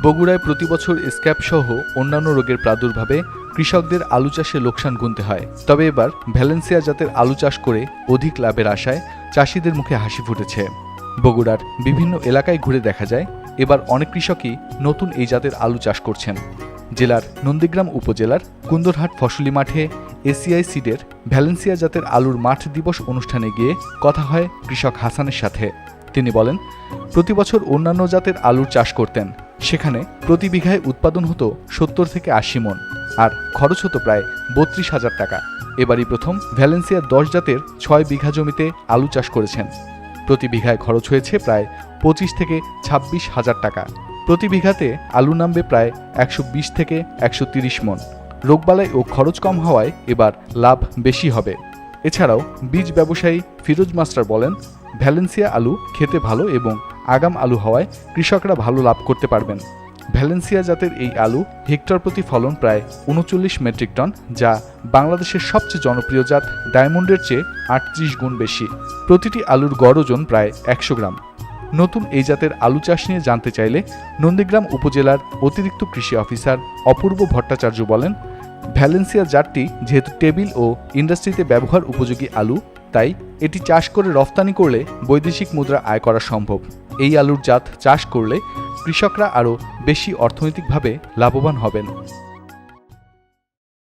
বগুড়ায় প্রতিবছর স্ক্যাব সহ অন্যান্য রোগের প্রাদুর্ভাবে কৃষকদের আলু চাষে লোকসান গুনতে হয়। তবে এবার ভ্যালেন্সিয়া জাতের আলু চাষ করে অধিক লাভের আশায় চাষিদের মুখে হাসি ফুটেছে। বগুড়ার বিভিন্ন এলাকায় ঘুরে দেখা যায়, এবার অনেক কৃষকই নতুন এই জাতের আলু চাষ করছেন। জেলার নন্দীগ্রাম উপজেলার কুন্দরহাট ফসলি মাঠে এসিআই সিডের ভ্যালেন্সিয়া জাতের আলুর মাঠ দিবস অনুষ্ঠানে গিয়ে কথা হয় কৃষক হাসানের সাথে। তিনি বলেন, প্রতি বছর অন্যান্য জাতের আলুর চাষ করতেন সেখানে প্রতি বিঘায় উৎপাদন হতো সত্তর থেকে আশি মন, আর খরচ হতো প্রায় বত্রিশ হাজার টাকা। এবারই প্রথম ভ্যালেন্সিয়ার দশ জাতের ছয় বিঘা জমিতে আলু চাষ করেছেন। প্রতি বিঘায় খরচ হয়েছে প্রায় পঁচিশ থেকে ছাব্বিশ হাজার টাকা। প্রতি বিঘাতে আলু নামবে প্রায় একশো বিশ থেকে একশো তিরিশ মন। রোগবালাই ও খরচ কম হওয়ায় এবার লাভ বেশি হবে। এছাড়াও বীজ ব্যবসায়ী ফিরোজ মাস্টার বলেন, ভ্যালেন্সিয়া আলু খেতে ভালো এবং আগাম আলু হওয়ায় কৃষকরা ভালো লাভ করতে পারবেন। ভ্যালেন্সিয়া জাতের এই আলু হেক্টর প্রতি ফলন প্রায় উনচল্লিশ মেট্রিক টন, যা বাংলাদেশের সবচেয়ে জনপ্রিয় জাত, ডায়মন্ডের চেয়ে আটত্রিশ গুণ বেশি। প্রতিটি আলুর গড় ওজন প্রায় একশো গ্রাম। নতুন এই জাতের আলু চাষ নিয়ে জানতে চাইলে নন্দীগ্রাম উপজেলার অতিরিক্ত কৃষি অফিসার অপূর্ব ভট্টাচার্য বলেন, ভ্যালেন্সিয়া জাতটি যেহেতু টেবিল ও ইন্ডাস্ট্রিতে ব্যবহার উপযোগী আলু, তাই এটি চাষ করে রফতানি করলে বৈদেশিক মুদ্রা আয় করা সম্ভব। এই আলুর জাত চাষ করলে কৃষকরা আরও বেশি অর্থনৈতিকভাবে লাভবান হবেন।